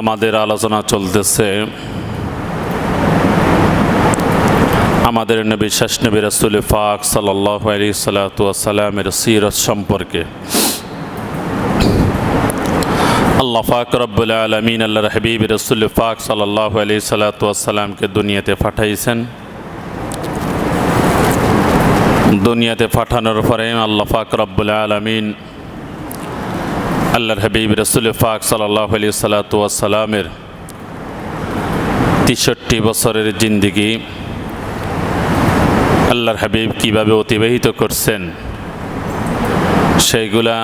আমাদের আলোচনা চলতেছে। আমাদের নবী, শেষ নবী রসুল ফাক সাল্লাহ আলী সালাতামের সিরত সম্পর্কে। আল্লাহ ফাক রব্বুল আলমিন, আল্লাহর হাবিব রসুল ফাক সাল্লাহ আলী সালাতামকে দুনিয়াতে পাঠাইছেন। দুনিয়াতে পাঠানোর পরে আল্লাহ ফাক রব্বুল আলমিন আল্লাহর হাবিব রসুল ফাক সাল্লাহ আলী সালাতামের তেষট্টি বছরের জিন্দিগি আল্লাহর হাবিব কীভাবে অতিবাহিত করছেন, সেইগুলা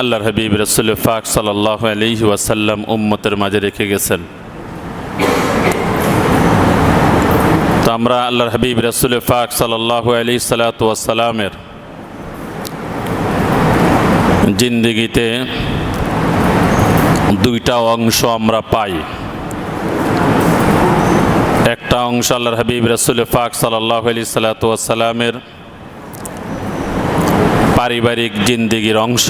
আল্লাহর হাবিব রসুল ফাক সাল্লাহ আলি ওয়াসাল্লাম উম্মতের মাঝে রেখে গেছেন। তো আমরা আল্লাহর হাবিব রসুল ফাক সাল্লাহ আলি সালাতামের জিন্দিগিতে দুইটা অংশ আমরা পাই। একটা অংশ আল্লাহর হাবিব রসুল ফাক সাল্লাহ আলি সালাতামের পারিবারিক জিন্দিগির অংশ।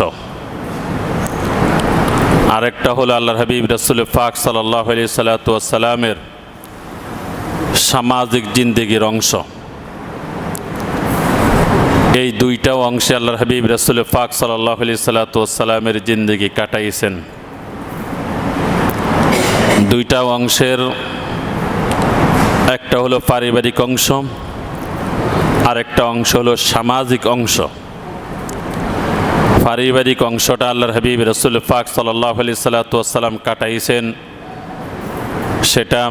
আরেকটা হলো আল্লাহর হাবিব রসুল ফাক সাল্লাহ আলি সালাতামের সামাজিক জিন্দিগির অংশ। এই দুইটাও অংশে আল্লাহ হাবিব রসুল ফাক সাল্লাহ আলি সালাতামের জিন্দিগি কাটাইছেন। দুইটা অংশের একটা হলো পারিবারিক অংশ আর একটা অংশ হলো সামাজিক অংশ। পারিবারিক অংশটা আল্লাহর হাবিব রসুল ফাক সাল্লাহ আলি সাল্লাতাম কাটাইছেন। সেটা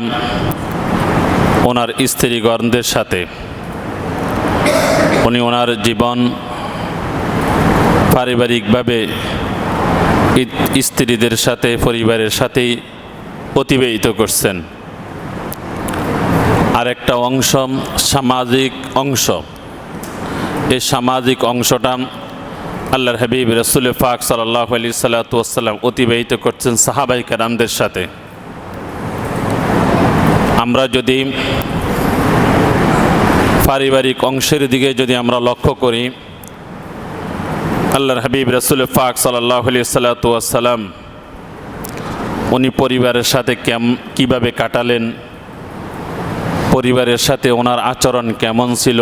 ওনার স্ত্রীগণদের সাথে। উনি ওনার জীবন পারিবারিকভাবে স্ত্রীদের সাথে, পরিবারের সাথেই অতিবাহিত করছেন। আরেকটা অংশ সামাজিক অংশ। এই সামাজিক অংশটা আল্লাহর হাবিব রসুল ফাক সাল্লাহ আলি সাল্লাতাম অতিবাহিত করছেন সাহাবাই কারামদের সাথে। আমরা যদি পারিবারিক অংশের দিকে যদি আমরা লক্ষ্য করি, আল্লাহর হাবিব রসুল ফাক সাল্লাহ আলি সাল্লাতাম উনি পরিবারের সাথে কেম, কীভাবে কাটালেন, পরিবারের সাথে ওনার আচরণ কেমন ছিল,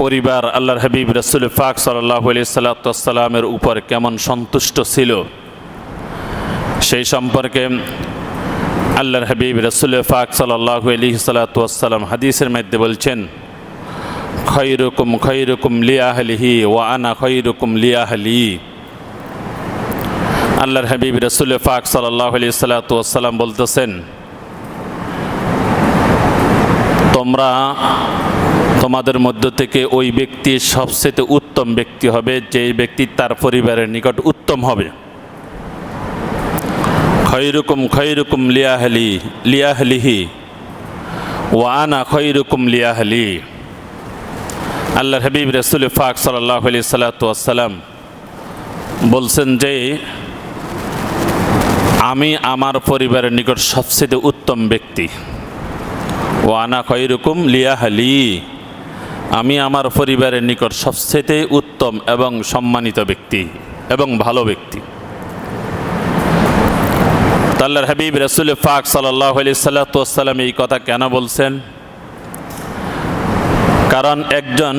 পরিবার আল্লাহর হাবিব রসুল ফাক সাল্লাহ সাল্লাতামের উপর কেমন সন্তুষ্ট ছিল, সেই সম্পর্কে আল্লাহর হাবিব রসুল ফাক সাল্লাহ আলি সাল্লাতাম হাদিসের মধ্যে বলছেন, খৈরকুম খৈরকুম লিয়াহলিহি ও আনা খৈরকুম লিয়াহলি আল্লাহর হাবিব রসুল ফাক সাল্লাহ আলি সাল্লাতাম বলতেছেন, তোমরা তোমাদের মধ্য থেকে ওই ব্যক্তি সবচেয়ে উত্তম ব্যক্তি হবে যে ব্যক্তি তার পরিবারের নিকট উত্তম হবে। খৈরুকুম খৈরুকুম লিয়াহলি, লিয়াহলিহি। ওয়ানা খৈরুকুম লিয়াহলি। আল্লাহ হাবিব রসুল ফাক সাল্লাহ আলি সাল্লাতাম বলছেন যে, আমি আমার পরিবারের নিকট সবচেয়ে উত্তম ব্যক্তি। ও আনা খৈরুকুম লিয়াহালি। আমি আমার পরিবারের নিকট সবচেয়ে উত্তম এবং সম্মানিত ব্যক্তি এবং ভালো ব্যক্তি। তাল্লার হাবিব রসুল ফাক সাল্লাহ আলি সাল্লাতাম এই কথা কেন বলছেন? কারণ একজন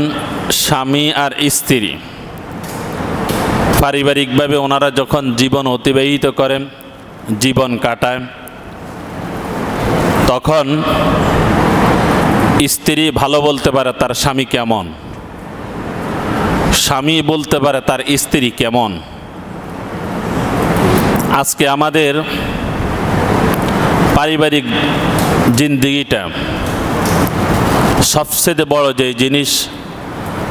স্বামী আর স্ত্রী পারিবারিকভাবে ওনারা যখন জীবন অতিবাহিত করেন, জীবন কাটায় তখন স্ত্রী ভালো বলতে পারে তার স্বামী কেমন? স্বামী বলতে পারে তার স্ত্রী কেমন? আজকে আমাদের পারিবারিক জিন্দিগিটা সবচেয়ে বড় যে জিনিস,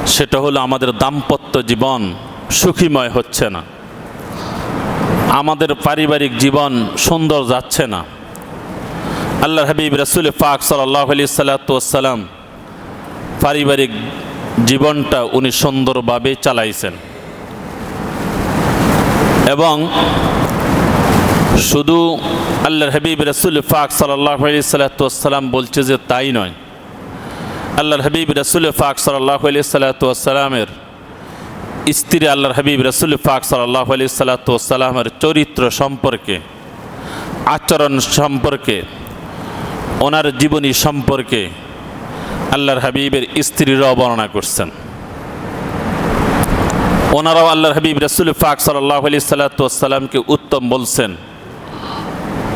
সেটা হলো আমাদের দাম্পত্য জীবন সুখীময় হচ্ছে না। আমাদের পারিবারিক জীবন সুন্দর যাচ্ছে না। আল্লাহ হাবিব রসুল ফাক সাল্লাহ আলি সাল্লাতাম পারিবারিক জীবনটা উনি সুন্দরভাবে চালাইছেন। এবং শুধু আল্লাহর হাবিব রসুল ফাক সাল্লাহ সাল্লাতাম বলছে যে তাই নয়। আল্লাহর হাবিব রসুল ফাক সাল্লাহ সাল্লাতামের স্ত্রী আল্লাহর হাবিব রসুল ফাক সাল্লাহ সাল্লাতামের চরিত্র সম্পর্কে, আচরণ সম্পর্কে, ওনার জীবনী সম্পর্কে আল্লাহর হাবিবের স্ত্রীরাও বর্ণনা করছেন। ওনারাও আল্লাহর হাবিব রসুল ফাক সাল্লাহ আলি সাল্লাতামকে উত্তম বলছেন।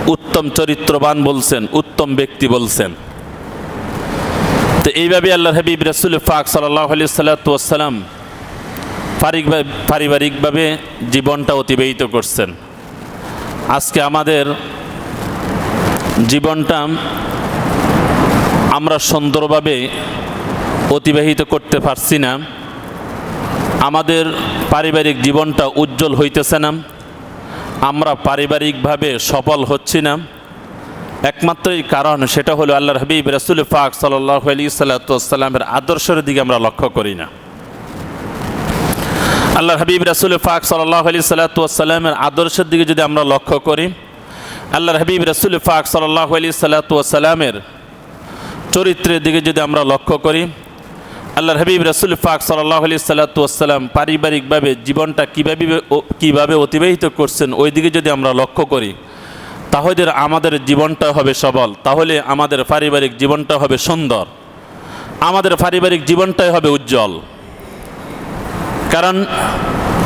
উত্তম চরিত্রবান বলছেন, উত্তম ব্যক্তি বলছেন। তো এইভাবে আল্লাহ হাবিব রসুল ফাক সাল্লাহ আলি সাল্লাতাম পারিবারিকভাবে জীবনটা অতিবাহিত করছেন। আজকে আমাদের জীবনটা আমরা সুন্দরভাবে অতিবাহিত করতে পারছি না। আমাদের পারিবারিক জীবনটা উজ্জ্বল হইতেছে না। আমরা পারিবারিকভাবে সফল হচ্ছি না। একমাত্রই কারণ সেটা হলো আল্লাহর হাবিব, রসুল ফাক সাল্লাহ আলি সাল্লাতামের আদর্শের দিকে আমরা লক্ষ্য করি না। আল্লাহ হাবিব, রাসুল ফাক সাল্লাহ আলি সাল্লাতামের আদর্শের দিকে যদি আমরা লক্ষ্য করি, আল্লাহর হাবিব, রাসুল ফাক সাল্লাহ আলি সাল্লাতামের চরিত্রের দিকে যদি আমরা লক্ষ্য করি আল্লাহর হাবিব রাসুল ফাক সাল্লাহ আলি সাল্লাতাম পারিবারিকভাবে জীবনটা কীভাবে কীভাবে অতিবাহিত করছেন, ওই দিকে যদি আমরা লক্ষ্য করি, তাহলে আমাদের জীবনটা হবে সবল, তাহলে আমাদের পারিবারিক জীবনটা হবে সুন্দর, আমাদের পারিবারিক জীবনটাই হবে উজ্জ্বল। কারণ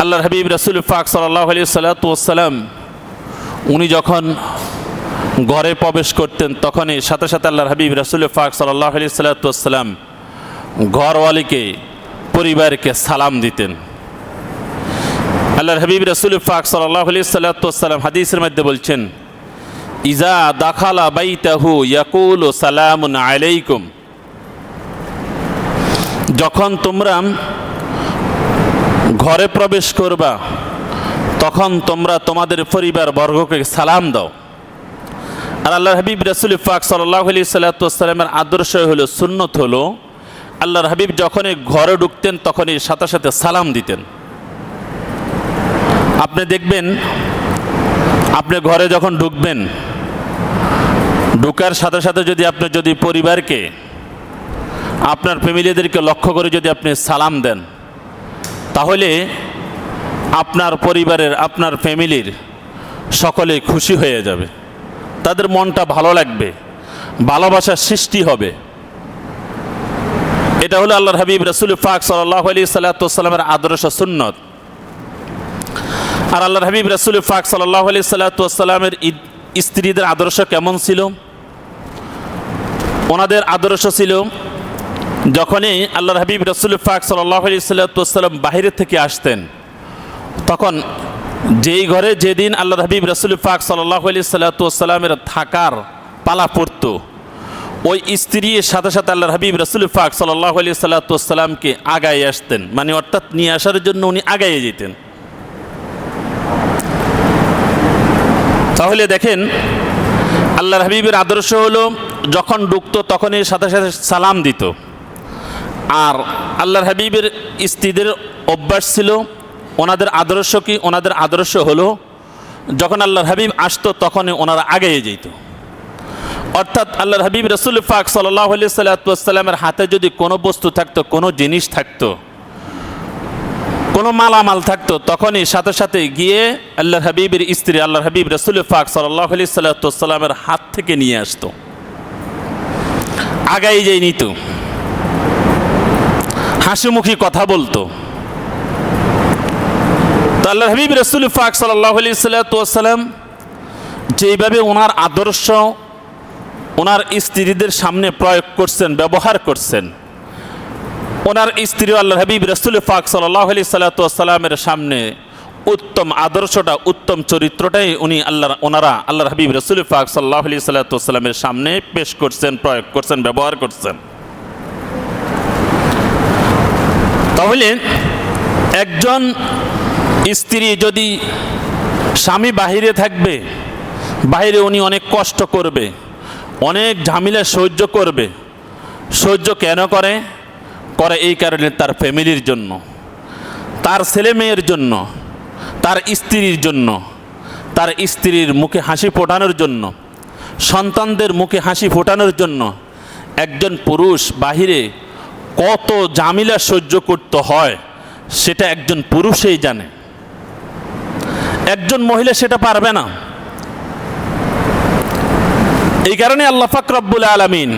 আল্লাহর হাবিব রাসুল ফাক সাল্লাহ আলি সাল্লাতাম উনি যখন ঘরে প্রবেশ করতেন, তখনই সাথে সাথে আল্লাহর হাবিব রাসুল ফাক সাল্লাহ আলি সাল্লাতাম ঘরওয়ালিকে, পরিবারকে সালাম দিতেন। আল্লাহর হাবিব রাসুল ফাক সাল্লাহ আলি সাল্লাতাম হাদিসের মধ্যে বলছেন, ইজা দাখালা বাইতাহু ইয়াকুল সালামুন আলাইকুম। যখন তোমরা ঘরে প্রবেশ করবা, তখন তোমরা তোমাদের পরিবার বর্গকে সালাম দাও। আর আল্লাহ হাবিব রসুল ফাক সাল্লাহ আলি সাল্লাতামের আদর্শ হলো, সুন্নত হলো আল্লাহর হাবিব যখনই ঘরে ঢুকতেন, তখনই সাথে সাথে সালাম দিতেন। আপনি দেখবেন, আপনি ঘরে যখন ঢুকবেন, ঢুকার সাথে সাথে যদি আপনি যদি পরিবারকে, আপনার ফ্যামিলিদেরকে লক্ষ্য করে যদি আপনি সালাম দেন, তাহলে আপনার পরিবারের, আপনার ফ্যামিলির সকলে খুশি হয়ে যাবে। তাদের মনটা ভালো লাগবে, ভালোবাসার সৃষ্টি হবে। এটা হলো আল্লাহর হাবিব রসুল ফাক সাল্লাহ আলি সাল্লাতামের আদর্শ সুন্নত। আর আল্লাহর হাবিব রসুল ফাক সাল্লাহ আলি সাল্লাতামের স্ত্রীদের আদর্শ কেমন ছিল? ওনাদের আদর্শ ছিল, যখনই আল্লাহর হাবিব রসুল ফাক সাল্লাহ আলি সাল্লাতাম বাহিরের থেকে আসতেন, তখন যেই ঘরে যেদিন আল্লাহ হাবিব রসুল ফাক সাল্লাহ সাল্লাতামের থাকার পালা পড়ত ওই স্ত্রীর সাথে সাথে আল্লাহর হাবিব রসুল ফাক সাল্লাহ আলি সাল্লাতামকে আগায় আসতেন। মানে অর্থাৎ নিয়ে আসার জন্য উনি আগাইয়ে যেতেন। তাহলে দেখেন, আল্লাহর হাবিবের আদর্শ হলো যখন ঢুকতো তখনই সাথে সাথে সালাম দিত। আর আল্লাহর হাবিবের স্ত্রীদের অভ্যাস ছিল, ওনাদের আদর্শ কি? ওনাদের আদর্শ হলো যখন আল্লাহর হাবিব আসতো তখনই ওনারা আগেই যেত। অর্থাৎ আল্লাহ হাবিব রসুল ফাক সাল্লাহ আলি সাল্লাতামের হাতে যদি কোনো বস্তু থাকতো, কোনো জিনিস থাকতো, কোনো মালামাল থাকতো, তখনই সাথে সাথে গিয়ে আল্লাহর হাবিবের স্ত্রী আল্লাহ হাবিব রসুল ফাক সাল্লাহ আলি সাল্লাতামের হাত থেকে নিয়ে আসতো। আগাই যাই নিত। হাসিমুখী কথা বলতো। আল্লাহ হাবিব রসুল ফাক সাল্লাহ আলি সাল্লাতাম যেইভাবে ওনার আদর্শ ওনার স্ত্রীদের সামনে প্রয়োগ করছেন, ব্যবহার করছেন। ওনার স্ত্রী আল্লাহ হাবিব, রসুল ফাক সাল্লাহ আলি সাল্লাতামের সামনে উত্তম আদর্শটা, উত্তম চরিত্রটাই উনি আল্লাহ ওনারা আল্লাহ হাবিব, রসুল ফাক সাল্লাহ আলি সাল্লাতামের সামনে পেশ করছেন, প্রয়োগ করছেন, ব্যবহার করছেন। তাহলে একজন স্ত্রী যদি স্বামী বাহিরে থাকবে বাইরে উনি অনেক কষ্ট করবে অনেক ঝামেলা সহ্য করবে। সহ্য কেন করে? করে এই কারণে তার ফ্যামিলির জন্য, তার ছেলে মেয়ের জন্য, তার স্ত্রীর জন্য, তার স্ত্রীর মুখে হাসি ফোটানোর জন্য, সন্তানদের মুখে হাসি ফোটানোর জন্য একজন পুরুষ বাহিরে কত জামিলা সহ্য করতে হয় সেটা একজন পুরুষেই জানে। একজন মহিলা সেটা পারবে না। এই কারণে আল্লাহ ফাকরাবুল আলমিন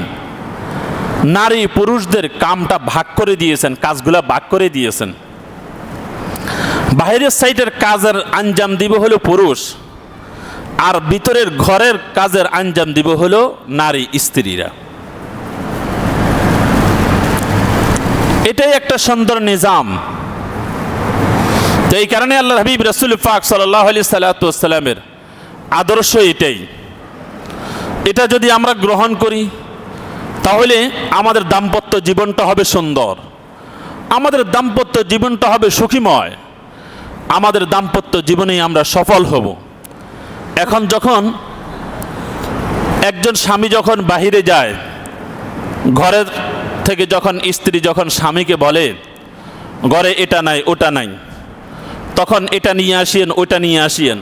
নারী পুরুষদের কামটা ভাগ করে দিয়েছেন, কাজগুলা ভাগ করে দিয়েছেন। বাইরের সাইডের কাজের আঞ্জাম দিব হলো পুরুষ, আর ভিতরের ঘরের কাজের আঞ্জাম দিব হলো নারী স্ত্রীরা। এটাই একটা সুন্দর নিজাম। তো এই কারণে আল্লাহ হাবিব রসুল ফাক সাল্লাহ আলি সাল্লাতামের আদর্শ এটাই। এটা যদি আমরা গ্রহণ করি, তাহলে আমাদের দাম্পত্য জীবনটা হবে সুন্দর। আমাদের দাম্পত্য জীবনটা হবে সুখীময়। আমাদের দাম্পত্য জীবনেই আমরা সফল হব। এখন যখন একজন স্বামী যখন বাহিরে যায়, ঘরের থেকে যখন স্ত্রী যখন স্বামীকে বলে, ঘরে এটা নাই, ওটা নাই। তখন এটা নিয়ে আসিয়েন, ওটা নিয়ে আসিয়েন।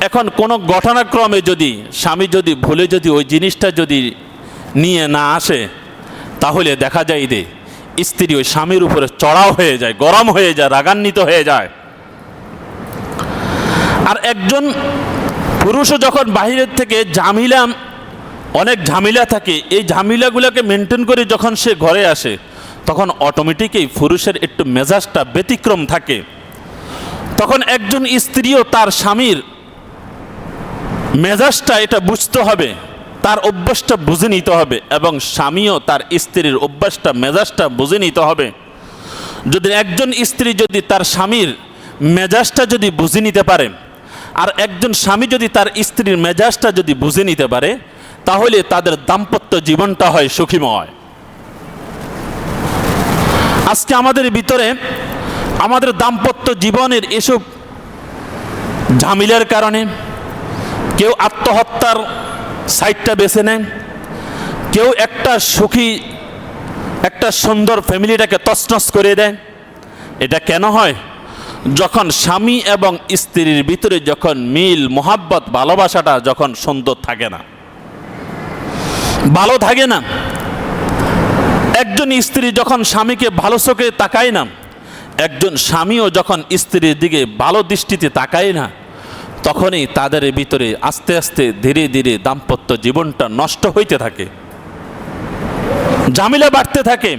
এখন কোনো ঘটনাক্রমে যদি স্বামী যদি ভুলে যদি ওই জিনিসটা যদি নিয়ে না আসে, তাহলে দেখা যায় যে স্ত্রী ওই স্বামীর উপরে চড়াও হয়ে যায়, গরম হয়ে যায়, রাগান্বিত হয়ে যায়। আর একজন পুরুষও যখন বাহিরের থেকে ঝামিলা, অনেক ঝামেলা থাকে, এই ঝামেলাগুলোকে মেনটেন করে যখন সে ঘরে আসে, তখন অটোমেটিকই পুরুষের একটু মেজাজটা ব্যতিক্রম থাকে। তখন একজন স্ত্রীও তার স্বামীর মেজাজটা এটা বুঝতে হবে, তার অভ্যাসটা বুঝে নিতে হবে এবং স্বামীও তার স্ত্রীর অভ্যাসটা, মেজাজটা বুঝে নিতে হবে। যদি একজন স্ত্রী যদি তার স্বামীর মেজাজটা যদি বুঝে নিতে পারে, আর একজন স্বামী যদি তার স্ত্রীর মেজাজটা যদি বুঝে নিতে পারে, তাহলে তাদের দাম্পত্য জীবনটা হয় সুখীময়। আজকে আমাদের ভিতরে আমাদের দাম্পত্য জীবনের এসব ঝামেলার কারণে কেউ আত্মহত্যার সাইডটা বেছে নেয় কেউ একটা সুখী, একটা সুন্দর ফ্যামিলিটাকে তছনছ করে দেয় এটা কেন হয়? যখন স্বামী এবং স্ত্রীর ভিতরে যখন মিল, মোহাব্বত, ভালোবাসাটা যখন সুন্দর থাকে না, ভালো থাকে না, একজন স্ত্রী যখন স্বামীকে ভালো চোখে তাকায় না, একজন স্বামীও যখন স্ত্রীর দিকে ভালো দৃষ্টিতে তাকায় না তখনই তাদের ভিতরে আস্তে আস্তে ধীরে ধীরে দাম্পত্য জীবনটা নষ্ট হইতে থাকে। ঝামেলা বাড়তে থাকে।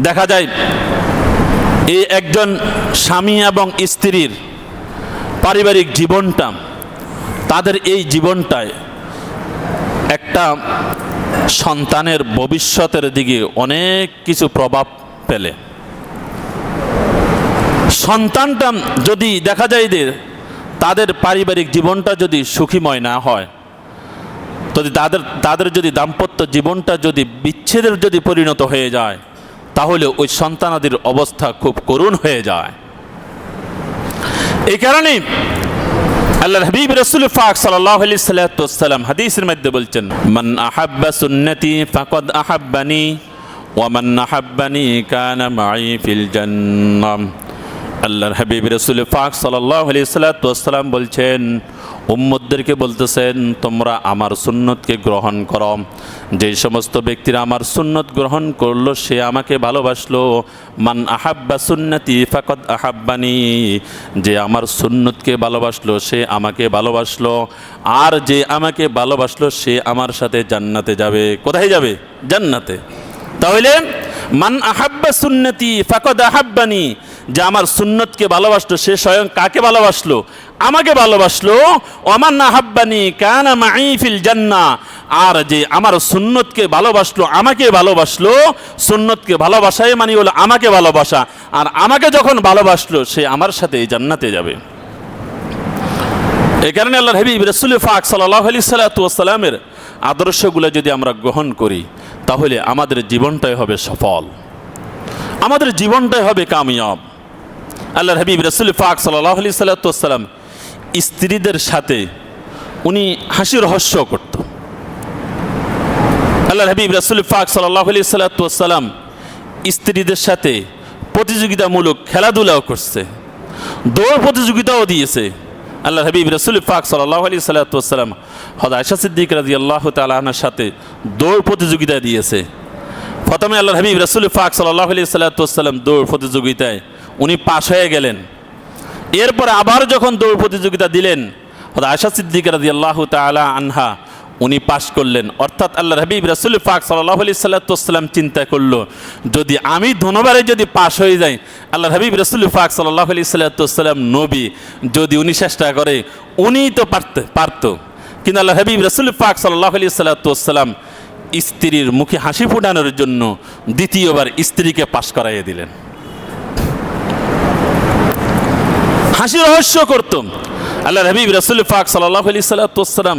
দেখা যায় এই একজন স্বামী এবং স্ত্রীর পারিবারিক জীবনটা, তাদের এই জীবনটায় একটা সন্তানের ভবিষ্যতের দিকে অনেক কিছু প্রভাব পেলে সন্তানটা যদি দেখা যায় যে তাদের পারিবারিক জীবনটা যদি সুখীময় না হয়, যদি তাদের তাদের যদি দাম্পত্য জীবনটা যদি বিচ্ছেদের যদি পরিণত হয়ে যায়, তাহলে ওই সন্তানাদের অবস্থা খুব করুণ হয়ে যায়। এই কারণে আল্লাহ হাবিব রসুল ফাক সাল্লাহ আলি সাল্লাম হাদিসের মধ্যে বলছেন, মান আহাব্বা সুন্নতি ফাকদ আহাব্বানি ওয়ামান আহাব্বানি কানা মাই ফিল জান্নাম। আল্লাহর হাবিব রসুল ফাক সাল্লাহ আলি বলছেন উম্মদদেরকে বলতেছেন, তোমরা আমার সুন্নতকে গ্রহণ করো। যে সমস্ত ব্যক্তিরা আমার সুন্নত গ্রহণ করল, সে আমাকে ভালোবাসলো। মান আহাব্বা সুন্নতি ফাকত আহাব্বানি, যে আমার সুন্নতকে ভালোবাসলো, সে আমাকে ভালোবাসলো। আর যে আমাকে ভালোবাসলো, সে আমার সাথে জান্নাতে যাবে। কোথায় যাবে? জান্নাতে। তাহলে, মান আহাব্বা সুন্নতি ফাকদ আহাব্বানি যে আমার সুন্নতকে ভালোবাসলো, সে স্বয়ং কাকে ভালোবাসলো? আমাকে ভালোবাসলো ওমান আহাব্বানি কানা মাইফিল জান্না। আর যে আমার সুন্নতকে ভালোবাসলো, আমাকে ভালোবাসলো, সুন্নতকে ভালোবাসাই মানে হলো আমাকে ভালোবাসা। আর আমাকে যখন ভালোবাসলো, সে আমার সাথে জান্নাতে যাবে। এই কারণে আল্লাহ হাবিব রসুল ফাক সাল্লাহ আলি সাল্লাতামের আদর্শগুলো যদি আমরা গ্রহণ করি, তাহলে আমাদের জীবনটাই হবে সফল। আমাদের জীবনটাই হবে কামিয়াব। আল্লাহ হাবিব রসুল ফাক সাল্লাহ আলি সাল্লাতাম স্ত্রীদের সাথে উনি হাসি রহস্য করত। আল্লাহ হাবিব রসুল ফাক সাল্লাহ আলি সাল্লাতাম স্ত্রীদের সাথে প্রতিযোগিতামূলক খেলাধুলাও করছে দৌড় প্রতিযোগিতাও দিয়েছে। আল্লাহ হাবিব রসুল ফাক সাল্লাহ আলি সাল্লাতাম হদ আয়সা সিদ্দিক রাজি আল্লাহ তালাহার সাথে দৌড় প্রতিযোগিতা দিয়েছে। প্রথমে আল্লাহ হাবিব রসুল ফাক সাল্লাহ আলি সাল্লাতাম দৌড় প্রতিযোগিতায় উনি পাশ হয়ে গেলেন। এরপরে আবার যখন দৌড় প্রতিযোগিতা দিলেন আশা সিদ্দিক রাজি আল্লাহ তালা আনহা উনি পাশ করলেন। অর্থাৎ আল্লাহ হাবিব, রসুল ফাক সাল্লাহ আলি সাল্লাতাম চিন্তা করল, যদি আমি ধনবারে যদি পাশ হয়ে যাই আল্লাহ হাবিব, রসুল ফাক সাল্লাহ আলি সাল্লাতাম নবী, যদি উনি চেষ্টা করে উনিই তো পারত পারত। কিন্তু আল্লাহ হাবিব, রাসুল ফাক সাল্লাহ আলি সাল্লাতাম স্ত্রীর মুখে হাসি ফুটানোর জন্য দ্বিতীয়বার স্ত্রীকে পাশ করাইয়ে দিলেন। হাসি রহস্য করতাম। আল্লাহ হাবিব রসুল ফাক সাল্লাহ আলি সাল্লাতাম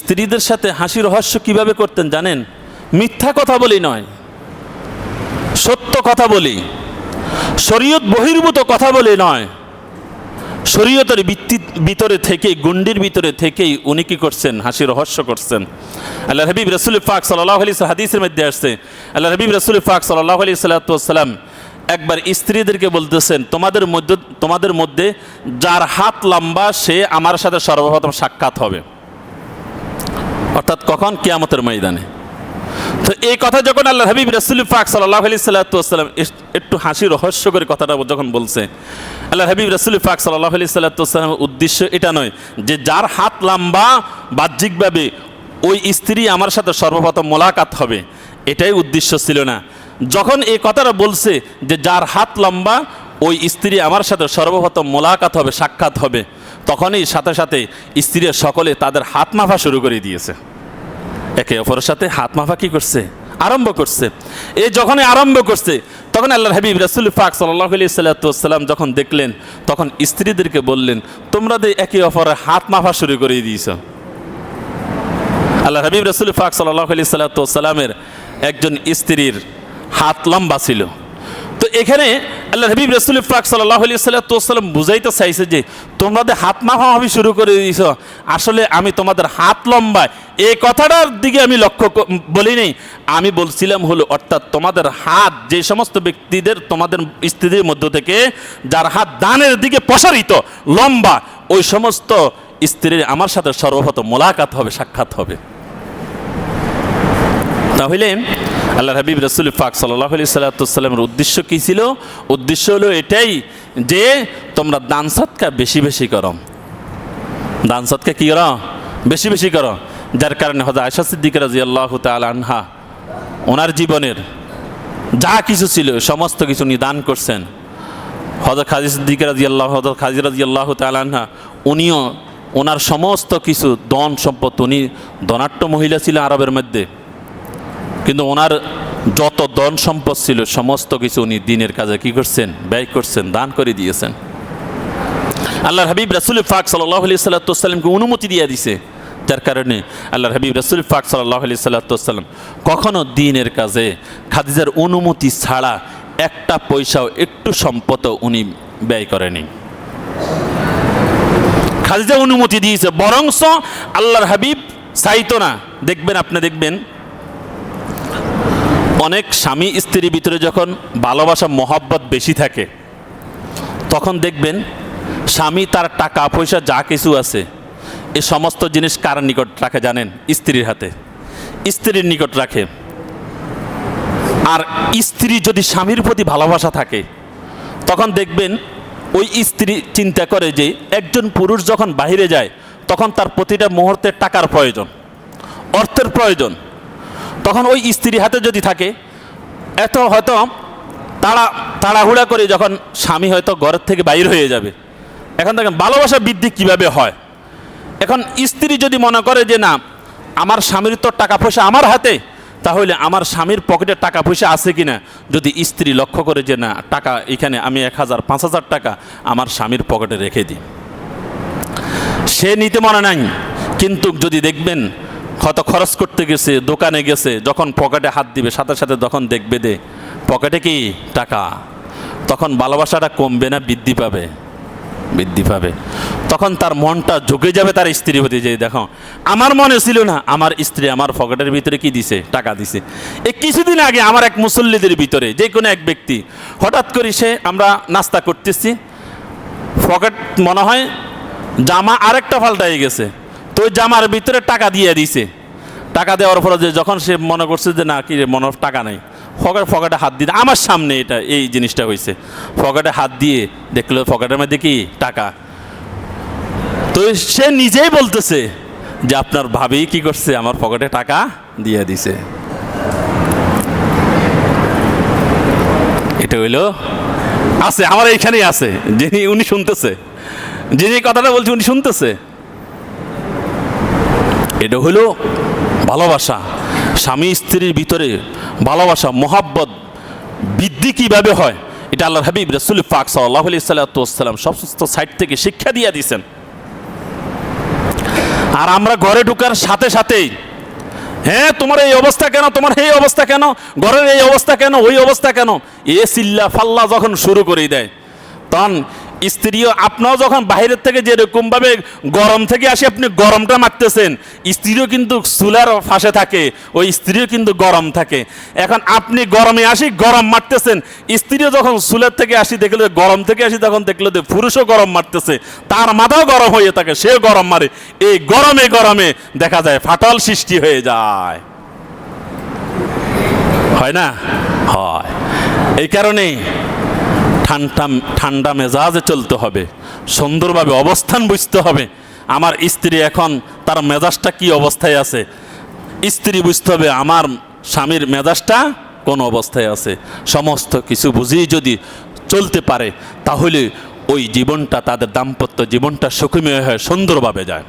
স্ত্রীদের সাথে হাসি রহস্য কীভাবে করতেন জানেন? মিথ্যা কথা বলি নয়, সত্য কথা বলি। শরীয়ত বহির্ভূত কথা বলে নয়। শরীয়তের ভিতরে থেকে, গুন্ডির ভিতরে থেকেই উনি কি করছেন? হাসি রহস্য করছেন। আল্লাহ হাবিব রসুল ফাক সাল্লাহ আলি হাদিসের মধ্যে আসছে আল্লাহ হাবিব রসুল ফাক সাল্লাহ আলি সাল্লাতাম একবার স্ত্রীদেরকে বলতেছেন, তোমাদের মধ্যে তোমাদের মধ্যে যার হাত লম্বা, সে আমার সাথে সর্বপ্রথম সাক্ষাৎ হবে। অর্থাৎ কখন? কিয়ামতের ময়দানে। তো এই কথা যখন আল্লাহ হাবিব রসুল সাল্লাহ আলি সাল্লাতাম একটু হাসি রহস্য করে কথাটা যখন বলছে আল্লাহ হাবিব রসুল সাল্লাহ আলি সাল্লাতামের উদ্দেশ্য এটা নয় যে যার হাত লম্বা, বাহ্যিকভাবে ওই স্ত্রী আমার সাথে সর্বপ্রথম মোলাকাত হবে, এটাই উদ্দেশ্য ছিল না। যখন এই কথাটা বলছে যে যার হাত লম্বা, ওই স্ত্রী আমার সাথে সর্বপ্রথম মোলাকাত হবে, সাক্ষাৎ হবে, তখনই সাথে সাথে স্ত্রীর সকলে তাদের হাত মাফা শুরু করে দিয়েছে। একে অপরের সাথে হাত মাফা কি করছে? আরম্ভ করছে। এই যখনই আরম্ভ করছে, তখন আল্লাহ হাবিব রাসুল ফাক সাল্লাতাম যখন দেখলেন, তখন স্ত্রীদেরকে বললেন, তোমরা একে অপরের হাত মাফা শুরু করে দিয়েছ। আল্লাহ হাবিব রাসুল ফাক সাল্লাহ আলি সাল্লাতামের একজন স্ত্রীর হাত লম্বা ছিল। তো এখানে আল্লাহ হাবিব রসুল ফাক সাল্লাহ আলি সাল্লাম বুঝাইতে চাইছে যে, তোমাদের হাত মাফামাফি শুরু করে দিয়েছ। আসলে আমি তোমাদের হাত লম্বা। এই কথাটার দিকে আমি লক্ষ্য বলি নেই। আমি বলছিলাম হলো, অর্থাৎ তোমাদের হাত যে সমস্ত ব্যক্তিদের, তোমাদের স্ত্রীদের মধ্য থেকে যার হাত দানের দিকে প্রসারিত, লম্বা, ওই সমস্ত স্ত্রীর আমার সাথে সর্বপ্রথম মোলাকাত হবে, সাক্ষাৎ হবে। তাহলে আল্লাহ হাবিব রসুল ফাক সাল্লাহ আলি সাল্লাতামের উদ্দেশ্য কী ছিল? উদ্দেশ্য হলো এটাই যে তোমরা দান সৎকা বেশি বেশি করো। দান সৎকা কী করো? বেশি বেশি করো। যার কারণে হজরত আয়সা সিদ্দিক রাজি আল্লাহ আনহা, ওনার জীবনের যা কিছু ছিল, সমস্ত কিছু উনি দান করছেন। হজরত খাজি সিদ্দিক রাজি আল্লাহ হজরত খাজি রাজি আল্লাহ তাল আনহা, উনিও ওনার সমস্ত কিছু দন সম্পদ উনি ধনাট্য মহিলা ছিল আরবের মধ্যে। কিন্তু ওনার যত ধন সম্পদ ছিল, সমস্ত কিছু উনি দিনের কাজে কি করছেন? ব্যয় করছেন, দান করে দিয়েছেন। আল্লাহর হাবিব রাসুল ফাক সাল্লাহ আলি সাল্লাতামকে অনুমতি দিয়ে দিছে। যার কারণে আল্লাহর হাবিব রাসুল ফাক সাল্লাহ আলি সাল্লাতাম কখনো দিনের কাজে খাদিজার অনুমতি ছাড়া একটা পয়সাও, একটু সম্পদ উনি ব্যয় করেনি। খাদিজা অনুমতি দিয়েছে, বরংস আল্লাহর হাবিব চাইতো না। দেখবেন, আপনি দেখবেন অনেক স্বামী স্ত্রীর ভিতরে যখন ভালোবাসা, মহব্বত বেশি থাকে, তখন দেখবেন স্বামী তার টাকা, পয়সা যা কিছু আছে, এ সমস্ত জিনিস কার নিকট রাখে জানেন? স্ত্রীর হাতে। স্ত্রীর নিকট রাখে। আর স্ত্রী যদি স্বামীর প্রতি ভালোবাসা থাকে, তখন দেখবেন ওই স্ত্রী চিন্তা করে যে একজন পুরুষ যখন বাহিরে যায়, তখন তার প্রতিটা মুহূর্তে টাকার প্রয়োজন, অর্থের প্রয়োজন। তখন ওই স্ত্রী হাতে যদি থাকে, এত হয়তো তাড়া, তাড়াহুড়া করে যখন স্বামী হয়তো ঘরের থেকে বাইর হয়ে যাবে। এখন দেখেন, ভালোবাসা বৃদ্ধি কীভাবে হয়? এখন স্ত্রী যদি মনে করে যে, না, আমার স্বামীর তো টাকা পয়সা আমার হাতে, তাহলে আমার স্বামীর পকেটে টাকা পয়সা আছে কি না যদি স্ত্রী লক্ষ্য করে যে, না, টাকা এখানে আমি এক হাজার, পাঁচ হাজার টাকা আমার স্বামীর পকেটে রেখে দিই। সে নিতে মনে নাই, কিন্তু যদি দেখবেন হয়তো খরচ করতে গেছে, দোকানে গেছে, যখন পকেটে হাত দিবে, সাথে সাথে তখন দেখবে দে পকেটে কি? টাকা। তখন ভালোবাসাটা কমবে না, বৃদ্ধি পাবে। বৃদ্ধি পাবে। তখন তার মনটা ঝুঁকে যাবে তার স্ত্রী হতে যে, দেখো, আমার মনে ছিল না, আমার স্ত্রী আমার পকেটের ভিতরে কি দিছে? টাকা দিছে। এই কিছুদিন আগে আমার এক মুসল্লিদের ভিতরে যে কোনো এক ব্যক্তি হঠাৎ করে সে আমরা নাস্তা করতেছি, পকেট মনে হয় জামা আরেকটা পাল্টাই গেছে। তো জামার ভিতরে টাকা দিয়ে দিছে। টাকা দেওয়ার ফলে যে যখন সে মনে করছে যে, না, কি মনে টাকা নেই। ফকেট ফকেটে হাত দিয়ে আমার সামনে এটা, এই জিনিসটা হয়েছে ফকেটে হাত দিয়ে দেখল, ফকেটের মধ্যে কি? টাকা। তো সে নিজেই বলতেছে যে, আপনার ভাবি কি করছে? আমার পকেটে টাকা দিয়ে দিছে। এটা হইল, আছে, আমার এইখানেই আছে। যিনি, উনি শুনতেছে। যিনি কথাটা বলছে, উনি শুনতেছে। এটা হলো ভালোবাসা। স্বামী স্ত্রীর ভিতরে ভালোবাসা, মোহাব্বত বৃদ্ধি কীভাবে হয়, এটা আল্লাহ হাবিব রসুল পাক সাল্লাহ আলি সাল্লাতাম সমস্ত সাইড থেকে শিক্ষা দিয়ে দিয়েছেন। আর আমরা ঘরে ঢুকার সাথে সাথেই হ্যাঁ তোমার এই অবস্থা কেন? তোমার এই অবস্থা কেন? ঘরের এই অবস্থা কেন? ওই অবস্থা কেন? এ সিল্লা ফাল্লা যখন শুরু করে দেয়, তখন স্ত্রীও আপনাও যখন বাইরের থেকে যেরকমভাবে গরম থেকে আসে আপনি গরমটা মারতেছেন স্ত্রীও কিন্তু চুলার ফাঁসে থাকে, ওই স্ত্রীও কিন্তু গরম থাকে। এখন আপনি গরমে আসি, গরম মারতেছেন স্ত্রীও যখন চুলার থেকে আসি, দেখল গরম থেকে আসি, তখন দেখল যে পুরুষও গরম মারতেছে তার মাথাও গরম হয়ে থাকে, সেও গরম মারে। এই গরমে গরমে দেখা যায় ফাটল সৃষ্টি হয়ে যায়। হয় না? হয়। এই কারণে ঠান্ডা ঠান্ডা মেজাজে চলতে হবে, সুন্দরভাবে অবস্থান বুঝতে হবে। আমার স্ত্রী এখন তার মেজাজটা কি অবস্থায় আছে? স্ত্রী বুঝতে হবে আমার স্বামীর মেজাজটা কোন অবস্থায় আছে। সমস্ত কিছু বুঝিয়ে যদি চলতে পারে, তাহলে ওই জীবনটা, তাদের দাম্পত্য জীবনটা সুখময় হয়ে, সুন্দরভাবে যায়।